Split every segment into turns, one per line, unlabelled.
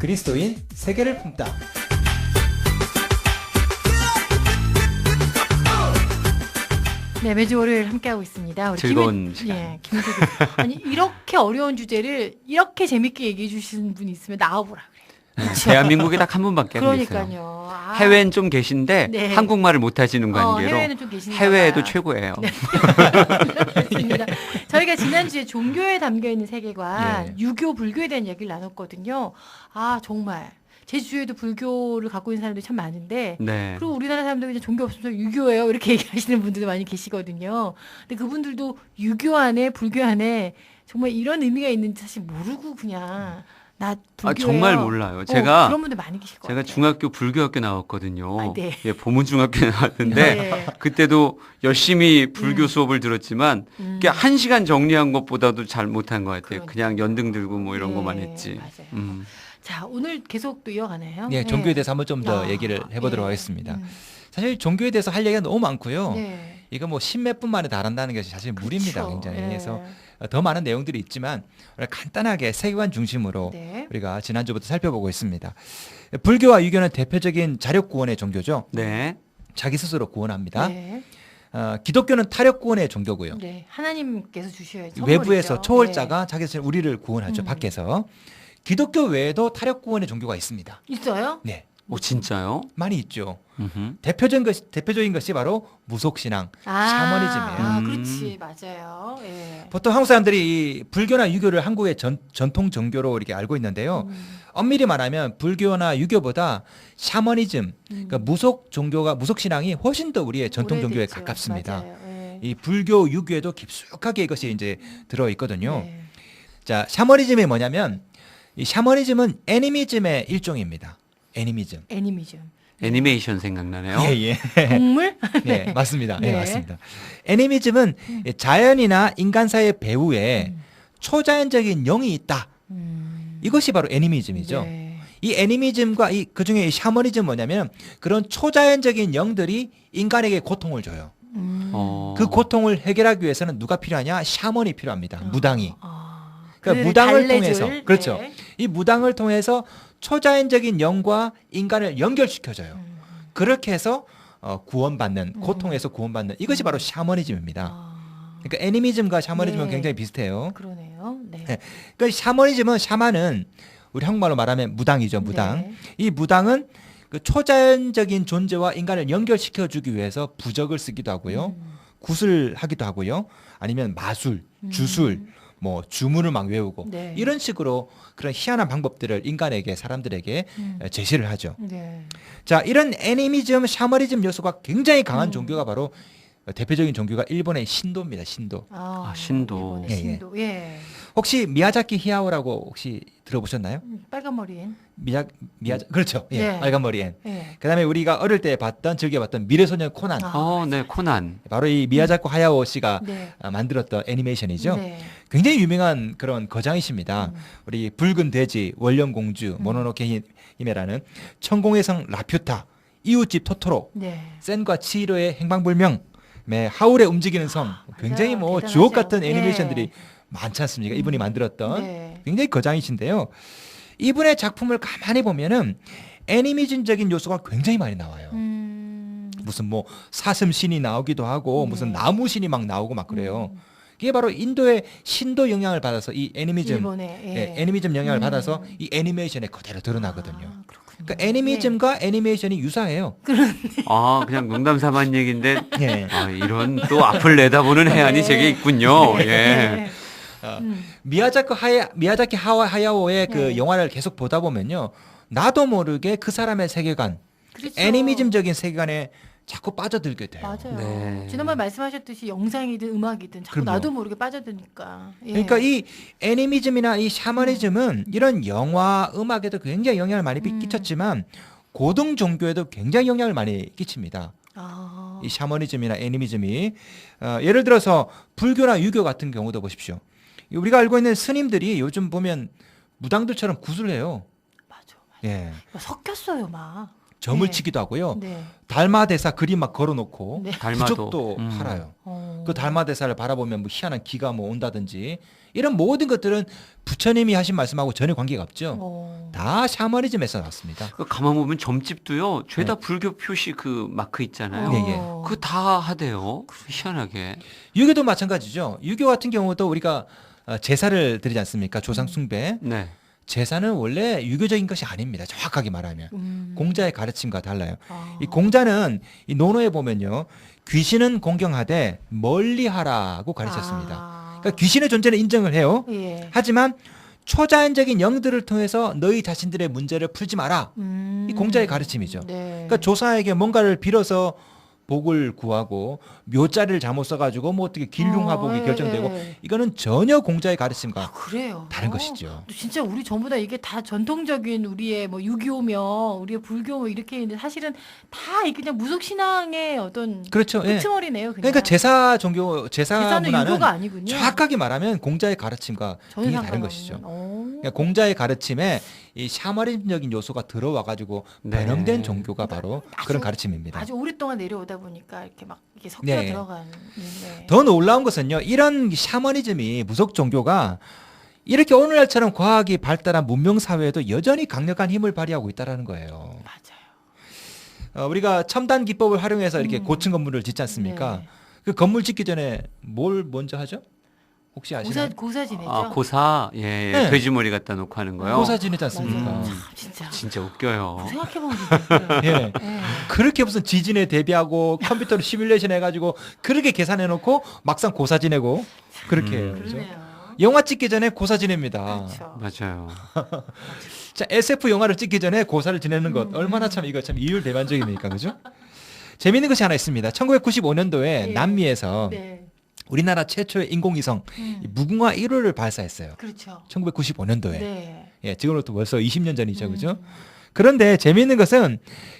그리스도인 세계를 품다.
네, 매주 월요일 함께하고 있습니다. 우리
즐거운
김혜-
시간.
예, 김혜수 아니 이렇게 어려운 주제를 이렇게 재밌게 얘기해 주시는 분이 있으면 나와보라 그래.
네, 대한민국에 딱 한 분밖에 안 계세요.
그러니까요. 아,
해외엔 좀 계신데
네.
한국말을 못 하시는
어,
관계로
해외에는 좀 계신가
해외에도
봐요.
최고예요.
그렇습니다. 저희가 지난주에 종교에 담겨 있는 세계관,
예.
유교, 불교에 대한 얘기를 나눴거든요. 아, 정말. 제 주위에도 불교를 갖고 있는 사람들이 참 많은데,
네.
그리고 우리나라 사람들이 그냥 종교 없으면 유교예요. 이렇게 얘기하시는 분들도 많이 계시거든요. 근데 그분들도 유교 안에, 불교 안에 정말 이런 의미가 있는지 사실 모르고 그냥, 나 불교예요.
아, 정말 몰라요.
어,
제가
그런 분들 많이 계실 것
제가. 중학교 불교학교 나왔거든요.
아, 네.
예, 보문 중학교 나왔는데
네.
그때도 열심히 불교
음.
수업을 들었지만
음.
그게 한 시간 정리한 것보다도 잘 못한 것 같아요.
그러니까.
그냥 연등 들고 뭐 이런
네,
것만 했지.
맞아요.
음.
자, 오늘 계속 또 이어가나요?
예, 종교에 대해서 한번 좀더
아,
얘기를 해보도록
예.
하겠습니다.
음.
사실 종교에 대해서 할 얘기가 너무 많고요.
네.
이거 뭐 십몇 분 만에 달한다는 것이 사실 무리입니다,
그렇죠.
굉장히.
예.
그래서 더 많은 내용들이 있지만 간단하게 세계관 중심으로
네.
우리가 지난주부터 살펴보고 있습니다. 불교와 유교는 대표적인 자력 구원의 종교죠.
네.
자기 스스로 구원합니다.
네.
어, 기독교는 타력 구원의 종교고요.
네. 하나님께서 주셔야.
외부에서 초월자가 자기 스스로 우리를 구원하죠.
음.
밖에서. 기독교 외에도 타력 구원의 종교가 있습니다.
네. 있어요?
네,
오 진짜요?
많이 있죠.
음흠.
대표적인 것이, 대표적인 것이 바로 무속신앙,
아,
샤머니즘이에요.
아,
음.
그렇지. 맞아요. 예.
보통 한국 사람들이 이 불교나 유교를 한국의 전, 전통 종교로 이렇게 알고 있는데요.
음,
엄밀히 말하면 불교나 유교보다 샤머니즘,
음.
그러니까 무속 종교가 무속 신앙이 훨씬 더 우리의 전통 종교에
오래됐죠.
가깝습니다.
맞아요. 예.
이 불교, 유교에도 깊숙하게 이것이 이제 들어 있거든요.
네.
자, 샤머니즘이 뭐냐면 이 샤머니즘은 애니미즘의 일종입니다. 애니미즘.
애니미즘.
애니메이션 생각나네요.
예, 예.
동물?
네, 맞습니다. 네,
네.
맞습니다. 애니미즘은 자연이나 인간 사이의 배후에
음.
초자연적인 영이 있다.
음.
이것이 바로 애니미즘이죠.
네.
이 애니미즘과 이 그중에 이 샤머니즘 뭐냐면 그런 초자연적인 영들이 인간에게 고통을 줘요.
음.
어.
그 고통을 해결하기 위해서는 누가 필요하냐? 샤먼이 필요합니다. 무당이.
아.
그러니까
그
무당을
달래줄,
통해서 그렇죠.
네.
이 무당을 통해서 초자연적인 영과 인간을 연결시켜줘요.
음.
그렇게 해서 어, 구원받는
음.
고통에서 구원받는 이것이 바로 샤머니즘입니다.
아.
그러니까 애니미즘과 샤머니즘은
네.
굉장히 비슷해요.
그러네요. 네.
네. 그러니까 샤머니즘은 샤만은 우리 한국말로 말하면 무당이죠, 무당.
네.
이 무당은 그 초자연적인 존재와 인간을 연결시켜 주기 위해서 부적을 쓰기도 하고요.
음.
굿을 하기도 하고요. 아니면 마술, 주술, 뭐 주문을 막 외우고
네.
이런 식으로 그런 희한한 방법들을 인간에게 사람들에게
음.
제시를 하죠.
네.
자, 이런 애니미즘, 샤머니즘 요소가 굉장히 강한
음.
종교가 바로 대표적인 종교가 일본의 신도입니다. 신도.
아,
아, 신도.
일본의
예, 예.
신도. 예.
혹시 미야자키 히야오라고 혹시 들어보셨나요?
음, 빨간 머리엔.
미야 미야 그렇죠. 예.
네.
빨간 머리엔.
예.
그다음에 우리가 어릴 때 봤던 즐겨봤던 미래소년 코난.
아.
어, 네, 코난.
바로 이 미야자키 하야오 씨가
네.
아, 만들었던 애니메이션이죠.
네.
굉장히 유명한 그런 거장이십니다.
음.
우리 붉은 돼지, 원령 공주,
음.
모노노케 히메라는 천공의 성 라퓨타, 이웃집 토토로,
네.
센과 치히로의 행방불명, 네, 하울의 움직이는 성. 굉장히
맞아요.
뭐
대단하죠.
주옥 같은
네.
애니메이션들이 많지 않습니까? 이분이
음.
만들었던
네.
굉장히 거장이신데요. 이분의 작품을 가만히 보면은 애니미즘적인 요소가 굉장히 많이 나와요.
음.
무슨 뭐 사슴 신이 나오기도 하고
네.
무슨 나무 신이 막 나오고 막 그래요.
음.
이게 바로 인도의 신도 영향을 받아서 이 애니미즘
예.
예, 애니미즘 영향을
음.
받아서 이 애니메이션에 그대로 드러나거든요.
아.
그러니까 애니미즘과 애니메이션이 유사해요.
아, 그냥 농담 삼한 얘기인데
예.
아, 이런 또 앞을 내다보는 해안이
네.
제게 있군요.
네.
예.
네.
어,
음.
미야자키 하야 미야자키 하와 하야오의 그
네.
영화를 계속 보다 보면요. 나도 모르게 그 사람의 세계관,
그렇죠.
애니미즘적인 세계관에 자꾸 빠져들게 돼요.
맞아요.
네.
지난번 말씀하셨듯이 영상이든 음악이든 자꾸
그럼요.
나도 모르게 빠져드니까. 예.
그러니까 이 애니미즘이나 이 샤머니즘은 이런 영화, 음악에도 굉장히 영향을 많이
음.
끼쳤지만 고등 종교에도 굉장히 영향을 많이 끼칩니다.
아.
이 샤머니즘이나 애니미즘이 어, 예를 들어서 불교나 유교 같은 경우도 보십시오. 우리가 알고 있는 스님들이 요즘 보면 무당들처럼 구슬해요.
맞아. 맞아.
예.
막 섞였어요, 막.
점을
네.
치기도 하고요.
네.
달마 대사 그림 막 걸어놓고
네.
달마도.
부적도
음.
팔아요.
어.
그 달마 대사를 바라보면 뭐 희한한 기가 뭐 온다든지 이런 모든 것들은 부처님이 하신 말씀하고 전혀 관계가 없죠.
어.
다 샤머니즘에서 나왔습니다.
그 가만 보면 점집도요. 죄다
네.
불교 표시 그 마크 있잖아요.
예, 예.
어.
그거 다 하대요. 희한하게.
유교도 마찬가지죠. 유교 같은 경우도 우리가 어, 제사를 드리지 않습니까? 조상 숭배.
네.
제사는 원래 유교적인 것이 아닙니다. 정확하게 말하면.
음.
공자의 가르침과 달라요.
아.
이 공자는 이 논어에 보면요. 귀신은 공경하되 멀리하라고 가르쳤습니다.
아.
그러니까 귀신의 존재는 인정을 해요.
예.
하지만 초자연적인 영들을 통해서 너희 자신들의 문제를 풀지 마라.
음.
이 공자의 가르침이죠.
네.
그러니까 조사에게 뭔가를 빌어서 복을 구하고 묘자를 잘못 써가지고 뭐 어떻게 길흉화복이
어, 예,
결정되고
예.
이거는 전혀 공자의
아,
가르침과
그래요.
다른
어.
것이죠.
진짜 우리 전부 다 이게 다 전통적인 우리의 뭐 유교며 우리의 불교 뭐 이렇게 있는데 사실은 다 그냥 무속 신앙의 어떤
그렇죠. 예.
끝머리네요. 그냥.
그러니까 제사 종교 제사 문화는
유교가 아니군요.
정확하게 말하면 공자의 가르침과 굉장히 다른. 것이죠.
어.
그러니까 공자의 가르침에 이 샤머니즘적인 요소가 들어와 가지고
네.
변형된 종교가 바로
아주-
그런 가르침입니다.
아주 오랫동안 내려오다 보니까 이렇게 막 이게 섞여
네.
들어가는. 네.
더 놀라운 것은요. 이런 샤머니즘이 무속 종교가 이렇게 오늘날처럼 과학이 발달한 문명 사회에도 여전히 강력한 힘을 발휘하고 있다라는 거예요.
맞아요.
어, 우리가 첨단 기법을 활용해서 이렇게
음.
고층 건물을 짓지 않습니까?
네.
그 건물 짓기 전에 뭘 먼저 하죠? 혹시
고사
아시나요?
고사 지내죠.
아, 고사. 예, 예.
네.
돼지머리 갖다 놓고 하는 거요.
고사 지내지. 않습니까?
음.
참 진짜.
진짜 웃겨요.
생각해 보면 진짜.
예.
네.
그렇게 무슨 지진에 대비하고 컴퓨터로 시뮬레이션 해가지고 그렇게 계산해 놓고 막상 고사 지내고 그렇게 해요.
음.
그죠?
그러네요.
영화 찍기 전에 고사 지냅니다.
그렇죠.
맞아요.
자, SF 영화를 찍기 전에 고사를 지내는 것
음.
얼마나 참 이거 참 이율 대반적입니까, 그죠? 재미있는 것이 하나 있습니다. 1995년도에
예.
남미에서
네.
우리나라 최초의 인공위성
음.
이 무궁화 1호를 발사했어요.
그렇죠.
1995년도에.
네.
예, 지금으로부터 벌써 20년 전이죠, 그죠?
음.
그런데 재미있는 것은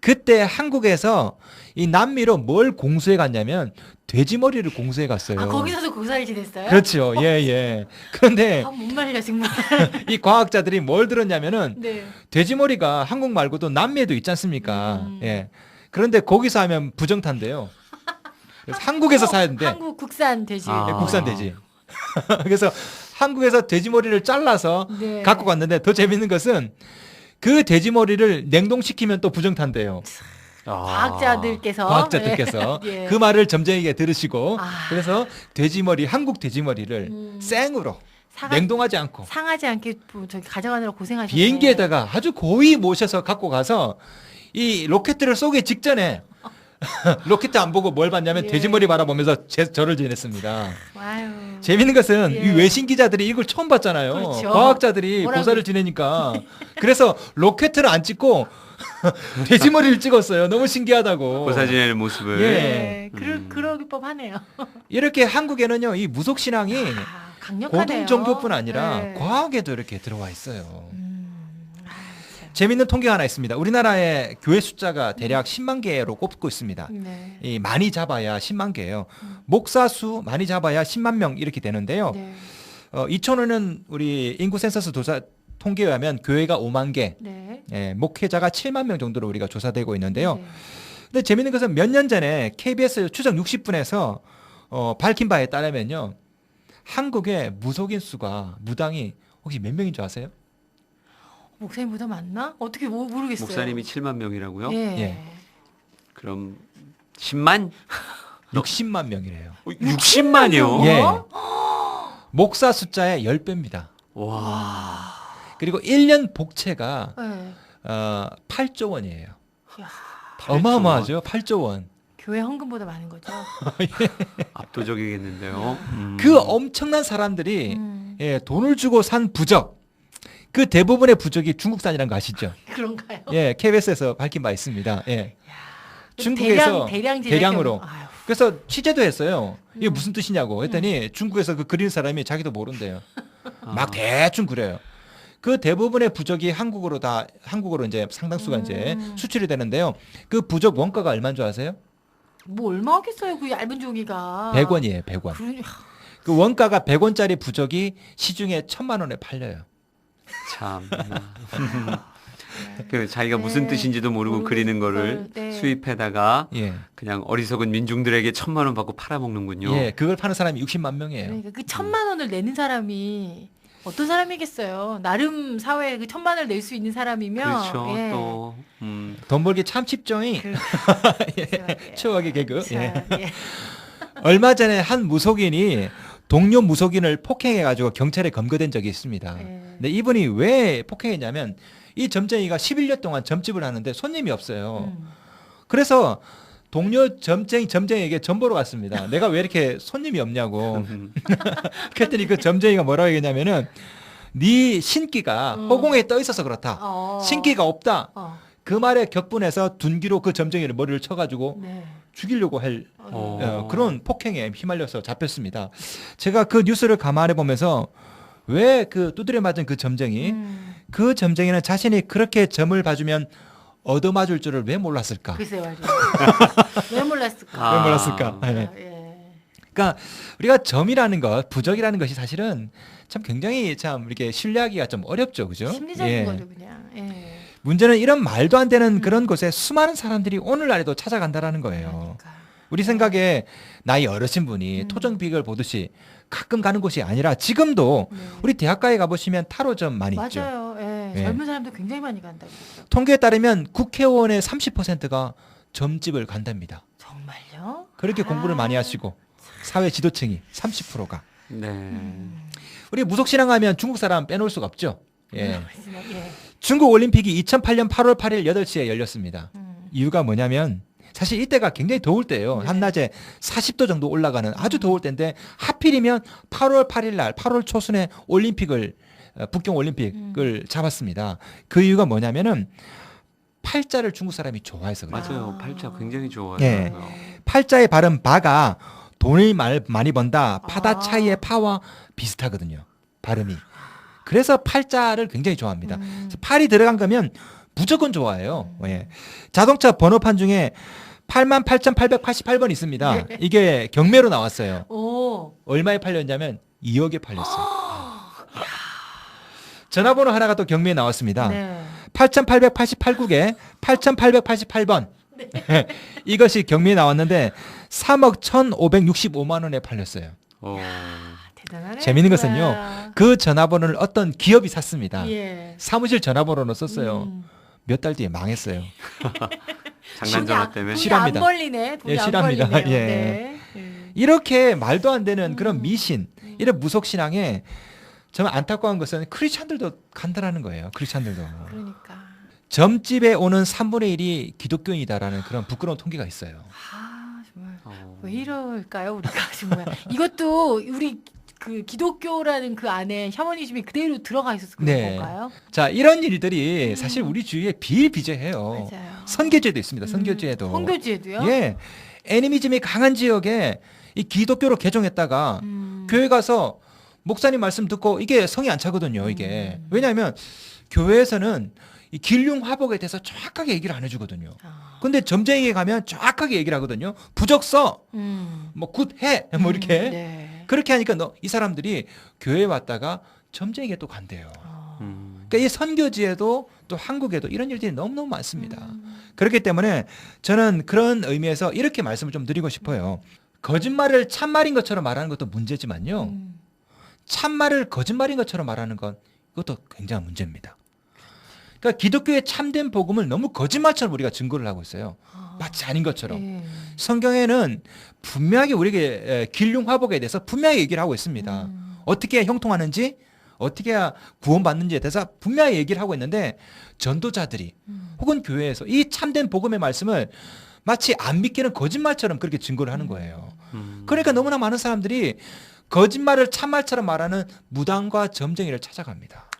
그때 한국에서 이 남미로 뭘 공수해 갔냐면 돼지 머리를 공수해 갔어요.
아 거기서도 고사를 지냈어요?
그렇죠. 예, 예. 그런데
아, 못 말려 정말.
이 과학자들이 뭘 들었냐면은
네.
돼지 머리가 한국 말고도 남미에도 있지 않습니까?
음.
예. 그런데 거기서 하면 부정탄대요. 그래서 한국에서 사야 된대.
한국 국산 돼지.
아.
예, 국산 돼지. 그래서 한국에서 돼지 머리를 잘라서
네.
갖고 갔는데 더 재밌는 것은 그 돼지 머리를 냉동시키면 또 부정탄대요.
아.
과학자들께서
과학자들께서
예.
그 말을 점쟁이게 들으시고
아.
그래서 돼지 머리 한국 돼지 머리를
음.
생으로
사가,
냉동하지 않고
상하지 않게 뭐 저기 가져가느라 고생하셨네.
비행기에다가 아주 고이 모셔서 갖고 가서 이 로켓들을 쏘기 직전에 로켓 안 보고 뭘 봤냐면
예.
돼지 머리 바라보면서 제, 저를 지냈습니다.
아유.
재밌는 것은
예.
이 외신 기자들이 이걸 처음 봤잖아요.
그렇죠.
과학자들이
뭐라고
고사를 지내니까 그래서 로켓을 안 찍고 돼지 머리를 찍었어요. 너무 신기하다고.
고사 지내는 모습을.
예.
네. 그러
음.
그러기 법하네요.
이렇게 한국에는요 이 무속 신앙이
아, 강력하네요.
고등 종교뿐 아니라
네.
과학에도 이렇게 들어와 있어요.
음.
재밌는 통계가 하나 있습니다. 우리나라의 교회 숫자가 대략 10만 개로 꼽고 있습니다.
네.
이 많이 잡아야 10만 개예요. 목사 수 많이 잡아야 10만 명 이렇게 되는데요.
네.
어, 2005년 우리 인구 센서스 조사 통계에 의하면 교회가 5만 개,
네.
예, 목회자가 7만 명 정도로 우리가 조사되고 있는데요.
네.
근데 재밌는 것은 몇 년 전에 KBS 추적 60분에서 어, 밝힌 바에 따르면요. 한국의 무속인 수가 무당이 혹시 몇 명인 줄 아세요?
목사님보다 많나? 어떻게 모, 모르겠어요.
목사님이 7만 명이라고요?
예.
예.
그럼 10만?
60만 명이래요.
60만이요?
예. 목사 숫자의 10배입니다.
와.
그리고 1년 복채가
네.
어, 8조 원이에요.
야,
어마어마하죠? 8조 원.
교회 헌금보다 많은 거죠.
압도적이겠는데요. 음.
그 엄청난 사람들이
음,
예, 돈을 주고 산 부적. 그 대부분의 부적이 중국산이라는 거 아시죠?
그런가요?
예, KBS에서 밝힌 바 있습니다. 예.
대량
중국에서
대량
대량 으로.
아유,
그래서 취재도 했어요. 이게
음.
무슨 뜻이냐고 했더니 중국에서 그 그리는 사람이 자기도 모른대요.
아.
막 대충 그래요. 그 대부분의 부적이 한국으로 다 한국으로 이제 상당수가 이제
음.
수출이 되는데요. 그 부적 원가가 얼마인 줄 아세요?
뭐 얼마 하겠어요 그 얇은 종이가.
100원이에요, 100원.
그러니
그 원가가 100원짜리 부적이 시중에 천만 원에 팔려요.
참. 그 자기가 무슨
네.
뜻인지도 모르고
모르는
그리는 거를
걸, 네.
수입해다가
예.
그냥 어리석은 민중들에게 천만 원 받고 팔아먹는군요.
예, 그걸 파는 사람이 60만 명이에요.
그러니까 그 천만 원을 내는 사람이 어떤 사람이겠어요. 나름 사회에 그 천만 원을 낼 수 있는 사람이면
그렇죠.
예.
또 음,
돈 벌기 참 쉽죠잉.
그, 예.
추억의 개그.
자,
예.
예.
얼마 전에 한 무속인이 동료 무속인을 폭행해가지고 경찰에 검거된 적이 있습니다.
예.
근데 이분이 왜 폭행했냐면 이 점쟁이가 11년 동안 점집을 하는데 손님이 없어요.
음.
그래서 동료 점쟁이 점쟁이에게 전보러 갔습니다. 내가 왜 이렇게 손님이 없냐고.
음,
그랬더니 그 점쟁이가 뭐라고 얘기했냐면은 네 신기가
음.
허공에 떠 있어서 그렇다.
어.
신기가 없다.
어.
그 말에 격분해서 둔기로 그 점쟁이를 머리를 쳐가지고
네.
죽이려고 할
어.
어, 그런 폭행에 휘말려서 잡혔습니다. 제가 그 뉴스를 감안해 보면서 왜 그 두드려 맞은 그 점쟁이
음.
그 점쟁이는 자신이 그렇게 점을 봐주면 얻어맞을 줄을 왜 몰랐을까?
글쎄 말이야. 왜 몰랐을까?
아.
왜 몰랐을까?
아,
예.
예.
그러니까 우리가 점이라는 것, 부적이라는 것이 사실은 참 굉장히 참 이렇게 신뢰하기가 좀 어렵죠, 그죠?
심리적인
예.
거죠 그냥. 예.
문제는 이런 말도 안 되는
음.
그런 곳에 수많은 사람들이 오늘날에도 찾아간다라는 거예요.
그러니까.
우리 생각에 나이 어르신 분이
음.
토종비극을 보듯이 가끔 가는 곳이 아니라 지금도
네.
우리 대학가에 가보시면 타로점 많이 있죠.
맞아요. 예.
예.
젊은 사람들 굉장히 많이 간다고 그러죠.
통계에 따르면 국회의원의 30%가 점집을 간답니다.
정말요?
그렇게
아.
공부를 많이 하시고 사회 지도층이 30%가.
네.
음.
우리 무속신앙 하면 중국 사람 빼놓을 수가 없죠. 예.
예.
중국 올림픽이 2008년 8월 8일 8시에 열렸습니다.
음.
이유가 뭐냐면 사실 이때가 굉장히 더울 때예요.
네.
한낮에 40도 정도 올라가는 아주 더울 때인데 하필이면 8월 8일 날 8월 초순에 올림픽을 어, 북경 올림픽을
음.
잡았습니다. 그 이유가 뭐냐면은 팔자를 중국 사람이 좋아해서 그래요.
맞아요.
아.
팔자 굉장히 좋아요.
예.
어.
팔자의 발음 바가 돈을 말, 많이 번다 파다
아.
차이의 파와 비슷하거든요. 발음이. 그래서 팔자를 굉장히 좋아합니다.
음.
팔이 들어간 거면 무조건 좋아해요. 예. 자동차 번호판 중에 88,888번 있습니다.
네.
이게 경매로 나왔어요.
오.
얼마에 팔렸냐면 2억에 팔렸어요. 전화번호 하나가 또 경매에 나왔습니다.
네.
8,888국에 8,888번.
네.
이것이 경매에 나왔는데 3억 1,565만 원에 팔렸어요.
어.
대단하네.
재밌는 것은요. 그 전화번호를 어떤 기업이 샀습니다.
예.
사무실 전화번호로 썼어요.
음.
몇달 뒤에 망했어요.
장난 전화 때문에.
실합니다.
안 벌리네. 돈이
예,
안
실합니다.
벌리네요.
예.
네. 예.
이렇게 말도 안 되는
음.
그런 미신, 이런 무속 신앙에 정말 안타까운 것은 크리스찬들도 간다라는 거예요. 크리스찬들도
그러니까.
점집에 오는 3분의 1이 기독교인이다라는 그런 부끄러운 통계가 있어요.
아. 왜 이럴까요 우리가 정말 이것도 우리 그 기독교라는 그 안에 샤머니즘이 그대로 들어가 있어서 그런
네.
건가요?
자 이런 일들이
음.
사실 우리 주위에 비일비재해요.
맞아요.
선교제도 있습니다. 선교제도.
음, 선교제도요?
예, 애니미즘이 강한 지역에 이 기독교로 개종했다가
음.
교회 가서 목사님 말씀 듣고 이게 성이 안 차거든요. 이게
음.
왜냐하면 교회에서는 이 길흉 화복에 대해서 정확하게 얘기를 안 해주거든요.
아.
근데 점쟁이에 가면 정확하게 얘기를 하거든요. 부적 써,
음.
뭐 굿해, 뭐 이렇게
음, 네.
그렇게 하니까 너 이 사람들이 교회 에 왔다가 점쟁이에 또 간대요.
어.
음.
그러니까 이 선교지에도 또 한국에도 이런 일들이 너무너무 많습니다.
음.
그렇기 때문에 저는 그런 의미에서 이렇게 말씀을 좀 드리고 싶어요. 거짓말을 참말인 것처럼 말하는 것도 문제지만요.
음.
참말을 거짓말인 것처럼 말하는 건 이것도 굉장한 문제입니다. 그러니까 기독교의 참된 복음을 너무 거짓말처럼 우리가 증거를 하고 있어요.
아.
마치 아닌 것처럼.
예.
성경에는 분명하게 우리에게 에, 길흉 화복에 대해서 분명히 얘기를 하고 있습니다.
음.
어떻게 형통하는지, 어떻게 구원받는지에 대해서 분명히 얘기를 하고 있는데 전도자들이
음.
혹은 교회에서 이 참된 복음의 말씀을 마치 안 믿기는 거짓말처럼 그렇게 증거를 하는 거예요.
음.
그러니까 너무나 많은 사람들이 거짓말을 참말처럼 말하는 무당과 점쟁이를 찾아갑니다.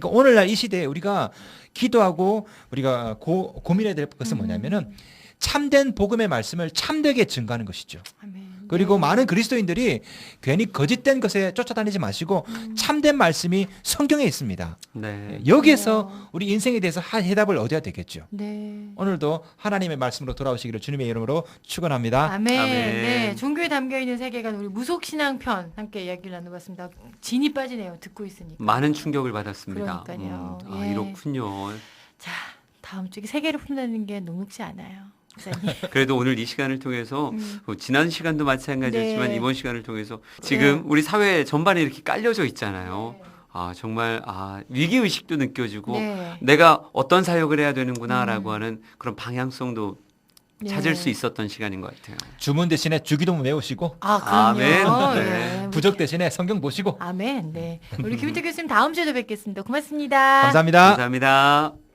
그러니까 오늘날 이 시대에 우리가 기도하고 우리가 고, 고민해야 될 것은 뭐냐면은 참된 복음의 말씀을 참되게 증가하는 것이죠.
아멘.
그리고
네.
많은 그리스도인들이 괜히 거짓된 것에 쫓아다니지 마시고
음.
참된 말씀이 성경에 있습니다.
네.
여기에서
그래요.
우리 인생에 대해서 한 해답을 얻어야 되겠죠.
네.
오늘도 하나님의 말씀으로 돌아오시기를 주님의 이름으로 축원합니다.
아멘.
아멘.
네, 종교에 담겨 있는 세계관 우리 무속 신앙 편 함께 이야기를 나눠봤습니다. 진이 빠지네요. 듣고 있으니까.
많은 충격을 받았습니다.
그러니까요.
음, 아,
예.
이렇군요.
자, 다음 주에 세계를 푼다는 게 녹록지 않아요. 목사님.
그래도 오늘 이 시간을 통해서
음.
뭐 지난 시간도 마찬가지였지만
네.
이번 시간을 통해서 지금
네.
우리 사회 전반에 이렇게 깔려져 있잖아요. 아 정말 아 위기 의식도 느껴지고
네.
내가 어떤 사역을 해야 되는구나라고
음.
하는 그런 방향성도
네.
찾을 수 있었던 시간인 것 같아요.
주문 대신에 주기도문 외우시고
아.
아멘.
네.
네.
부적 대신에 성경 보시고
아멘. 네. 우리 김희태 교수님 다음 주에도 뵙겠습니다. 고맙습니다.
감사합니다.
감사합니다.